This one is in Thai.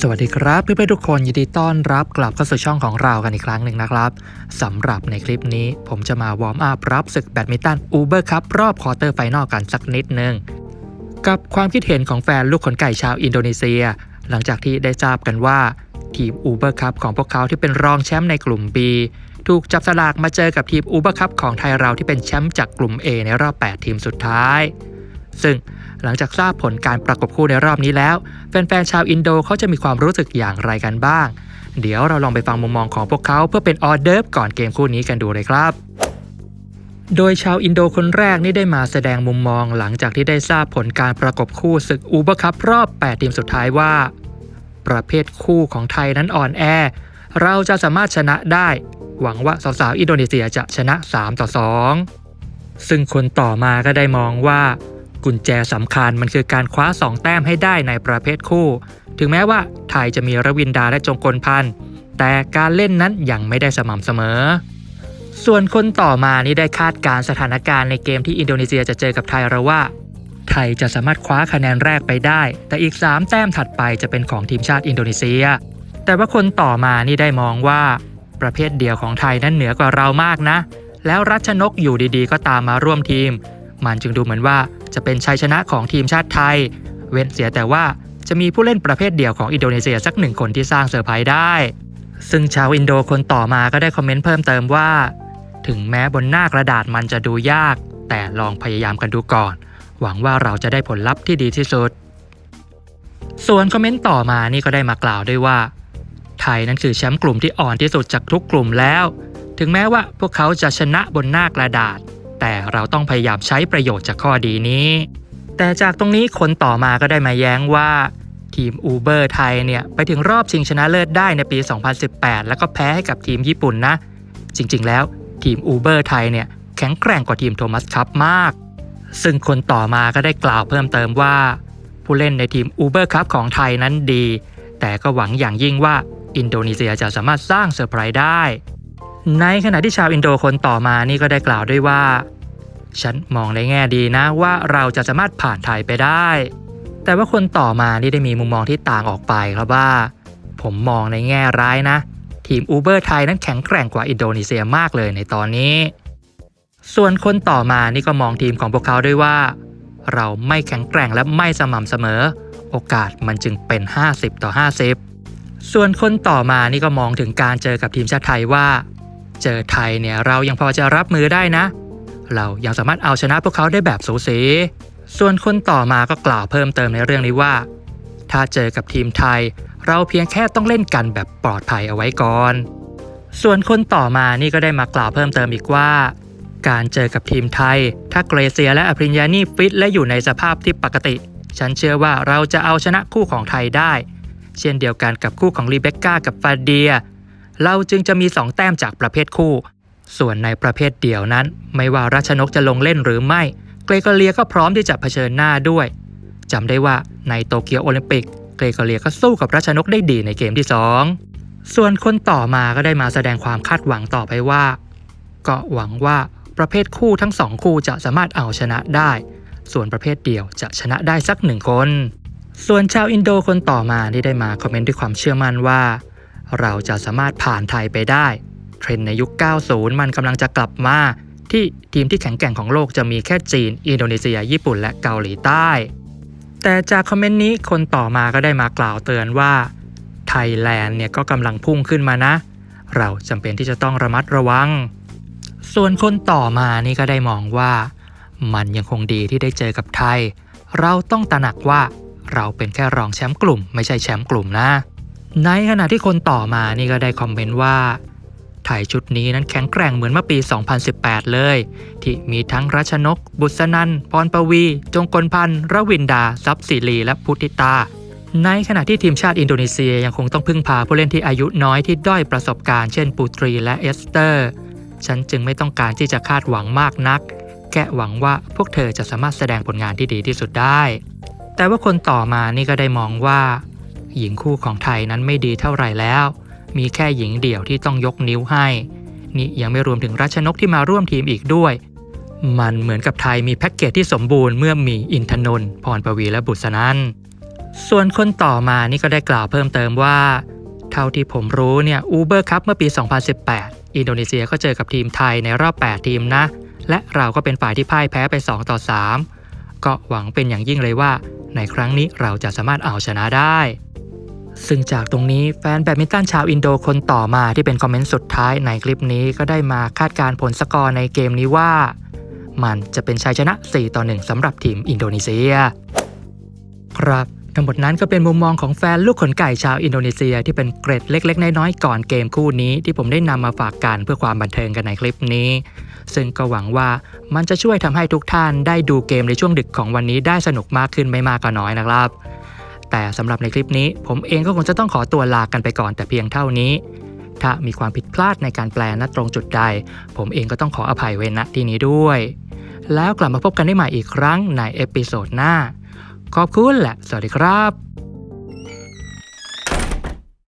สวัสดีครับเพื่อนๆทุกคนยินดีต้อนรับกลับเข้าสู่ช่องของเรากันอีกครั้งหนึ่งนะครับสำหรับในคลิปนี้ผมจะมาวอร์มอัพรับศึกแบดมินตันอูเบอร์คัพรอบควอเตอร์ไฟนอลกันสักนิดนึง กับความคิดเห็นของแฟนลูกขนไก่ชาวอินโดนีเซีย หลังจากที่ได้ทราบกันว่า ทีมอูเบอร์คัพของพวกเขาที่เป็นรองแชมป์ในกลุ่ม B ถูกจับสลากมาเจอกับทีมอูเบอร์คัพของไทยเราที่เป็นแชมป์จากกลุ่ม A ในรอบ 8 ทีมสุดท้าย ซึ่งหลังจากทราบผลการประกบคู่ในรอบนี้แล้ว แฟนๆชาวอินโดเขาจะมีความรู้สึกอย่างไรกันบ้าง เดี๋ยวเราลองไปฟังมุมมองของพวกเขาเพื่อเป็นออเดิร์ฟก่อนเกมคู่นี้กันดูเลยครับโดยชาวอินโดคนแรกนี่ได้มาแสดงมุมมองหลังจากที่ได้ทราบผลการประกบคู่ศึกอูเบอร์คัพรอบ 8 ทีมสุดท้ายว่า ประเภทคู่ของไทยนั้นอ่อนแอ เราจะสามารถชนะได้ หวังว่าสาวๆอินโดนีเซียจะชนะ 3 ต่อ 2 ซึ่งคนต่อมาก็ได้มองว่า กุญแจสำคัญมันคือการคว้า 2 แต้มให้ได้ในประเภทคู่ ถึงแม้ว่าไทยจะมีรวินดาและจงกลพันธ์แต่การเล่นนั้นยังไม่ได้สม่ำเสมอ ส่วนคนต่อมานี่ได้คาดการณ์สถานการณ์ในเกมที่อินโดนีเซียจะเจอกับไทยเราว่า ไทยจะสามารถคว้าคะแนนแรกไปได้ แต่อีก 3 แต้มถัดไปจะเป็นของทีมชาติอินโดนีเซีย แต่ว่าคนต่อมานี่ได้มองว่า ประเภทเดียวของไทยนั้นเหนือกว่าเรามากนะ แล้วรัชนกอยู่ดีๆ ก็ตามมาร่วมทีม มันจึงดูเหมือนว่า จะเป็นชัยชนะของทีมชาติไทย เว้นเสียแต่ว่าจะมีผู้เล่นประเภทเดียวของอินโดนีเซียสักหนึ่งคนที่สร้างเซอร์ไพรส์ได้ ซึ่งชาวอินโดคนต่อมาก็ได้คอมเมนต์เพิ่มเติมว่า ถึงแม้บนหน้ากระดาษมันจะดูยาก แต่ลองพยายามกันดูก่อน หวังว่าเราจะได้ผลลัพธ์ที่ดีที่สุด ส่วนคอมเมนต์ต่อมานี่ก็ได้มากล่าวด้วยว่า ไทยนั้นคือแชมป์กลุ่มที่อ่อนที่สุดจากทุกกลุ่มแล้ว ถึงแม้ว่าพวกเขาจะชนะบนหน้ากระดาษ แต่เราต้องพยายามใช้ประโยชน์จากข้อดีนี้ แต่จากตรงนี้คนต่อมาก็ได้มาแย้งว่า ทีมอูเบอร์ไทยเนี่ยไปถึงรอบชิงชนะเลิศได้ในปี 2018 แล้วก็แพ้ให้กับทีมญี่ปุ่นนะ จริงๆ แล้วทีมอูเบอร์ไทยเนี่ยแข็งแกร่งกว่าทีมโทมัสคัพมาก ซึ่งคนต่อมาก็ได้กล่าวเพิ่มเติมว่า ผู้เล่นในทีมอูเบอร์คัพของไทยนั้นดี แต่ก็หวังอย่างยิ่งว่าอินโดนีเซียจะสามารถสร้างเซอร์ไพรส์ได้ ในขณะที่ชาวอินโดคนต่อมานี่ก็ได้กล่าวด้วยว่า ฉันมองในแง่ดีนะว่าเราจะสามารถผ่านไทยไปได้ แต่ว่าคนต่อมานี่ได้มีมุมมองที่ต่างออกไปครับว่า ผมมองในแง่ร้ายนะ ทีมอูเบอร์ไทยนั้นแข็งแกร่งกว่าอินโดนีเซียมากเลยในตอนนี้ ส่วนคนต่อมานี่ก็มองทีมของพวกเขาด้วยว่า เราไม่แข็งแกร่งและไม่สม่ำเสมอ โอกาสมันจึงเป็น 50 ต่อ 50 ส่วนคนต่อมานี่ก็มองถึงการเจอกับทีมชาติไทยว่า เจอไทยเนี่ยเรายังพอจะรับมือได้นะ เรายังสามารถเอาชนะพวกเขาได้แบบสูสี ส่วนคนต่อมาก็กล่าวเพิ่มเติมในเรื่องนี้ว่า ถ้าเจอกับทีมไทย เราเพียงแค่ต้องเล่นกันแบบปลอดภัยเอาไว้ก่อน ส่วนคนต่อมานี่ก็ได้มากล่าวเพิ่มเติมอีกว่า การเจอกับทีมไทย ถ้าเกรเซียและอภริญญานี่ฟิตและอยู่ในสภาพที่ปกติ ฉันเชื่อว่าเราจะเอาชนะคู่ของไทยได้ เช่นเดียวกันกับคู่ของรีเบคก้ากับฟาเดีย เราจึงจะมี 2 แต้มจากประเภทคู่ ส่วนในประเภทเดี่ยวนั้น ไม่ว่ารัชนกจะลงเล่นหรือไม่ เกรกอเลียก็พร้อมที่จะเผชิญหน้าด้วยจำได้ว่าในโตเกียวโอลิมปิก เกรกอเลียก็สู้กับรัชนกได้ดีในเกมที่ 2 ส่วนคนต่อมาก็ได้มาแสดงความคาดหวังต่อไปว่า ก็หวังว่าประเภทคู่ทั้งสองคู่จะสามารถเอาชนะได้ ส่วนประเภทเดี่ยวจะชนะได้สักหนึ่งคน ส่วนชาวอินโดคนต่อมาที่ได้มาคอมเมนต์ด้วยความเชื่อมั่นว่า เราจะสามารถผ่านไทยไปได้ เทรนด์ในยุค 90 มันกำลังจะกลับมา ที่ทีมที่แข็งแกร่งของโลกจะมีแค่จีน อินโดนีเซีย ญี่ปุ่น และเกาหลีใต้ แต่จากคอมเมนต์นี้คนต่อมาก็ได้มากล่าวเตือนว่าไทยแลนด์เนี่ยก็กำลังพุ่งขึ้นมานะ เราจำเป็นที่จะต้องระมัดระวัง ส่วนคนต่อมานี่ก็ได้มองว่า มันยังคงดีที่ได้เจอกับไทย เราต้องตระหนักว่าเราเป็นแค่รองแชมป์กลุ่ม ไม่ใช่แชมป์กลุ่มนะ ในขณะที่คนต่อมานี่ก็ได้คอมเมนต์ว่า ไทยชุดนี้นั้นแข็งแกร่งเหมือนเมื่อปี 2018 เลย ที่มีทั้งรัชนก บุษนันพรปวี จงกลพันธ์รวินดา ซับศิรี และพุทธิตา ในขณะที่ทีมชาติอินโดนีเซียยังคงต้องพึ่งพาผู้เล่นที่อายุน้อยที่ด้อยประสบการณ์เช่นปูตรีและเอสเตอร์ ฉันจึงไม่ต้องการที่จะคาดหวังมากนัก แค่หวังว่าพวกเธอจะสามารถแสดงผลงานที่ดีที่สุดได้ แต่ว่าคนต่อมานี่ก็ได้มองว่า หญิงคู่ของไทยนั้นไม่ดีเท่าไหร่แล้ว มีแค่หญิงเดี่ยวที่ต้องยกนิ้วให้ นี่ยังไม่รวมถึงรัชนกที่มาร่วมทีมอีกด้วย มันเหมือนกับไทยมีแพ็กเกจที่สมบูรณ์เมื่อมีอินทนนท์พรปวีและบุษนันส่วนคนต่อมานี่ก็ได้กล่าวเพิ่มเติมว่า เท่าที่ผมรู้เนี่ยอูเบอร์คัพเมื่อปี 2018 อินโดนีเซียก็เจอกับทีมไทยในรอบ 8 ทีมนะ และเราก็เป็นฝ่ายที่พ่ายแพ้ไป 2 ต่อ 3 ก็หวังเป็นอย่างยิ่งเลยว่า ในครั้งนี้เราจะสามารถเอาชนะได้ ซึ่งจากตรงนี้แฟนแบดมินตันชาวอินโดคนต่อมาที่เป็นคอมเมนต์สุดท้ายในคลิปนี้ก็ได้มาคาดการณ์ผลสกอร์ในเกมนี้ว่า มันจะเป็นชัยชนะ 4 ต่อ 1สำหรับทีมอินโดนีเซีย ครับทั้งหมดนั้นก็เป็นมุมมองของแฟนลูกขนไก่ชาวอินโดนีเซียที่เป็นเกร็ดเล็ก ๆ น้อยๆก่อนเกมคู่นี้ที่ผมได้นำมาฝากกันเพื่อความบันเทิงกันในคลิปนี้ ซึ่งก็หวังว่ามันจะช่วยทำให้ทุกท่านได้ดูเกมในช่วงดึกของวันนี้ได้สนุกมากขึ้นไม่มากก็น้อยนะครับ แต่สำหรับในคลิปนี้ ผมเองก็คงจะต้องขอตัวลากันไปก่อนแต่เพียงเท่านี้ ถ้ามีความผิดพลาดในการแปลณตรงจุดใด ผมเองก็ต้องขออภัยเว้ณที่นี้ด้วย แล้วกลับมาพบกันได้ใหม่อีกครั้งในเอพิโซดหน้า ขอบคุณและสวัสดีครับ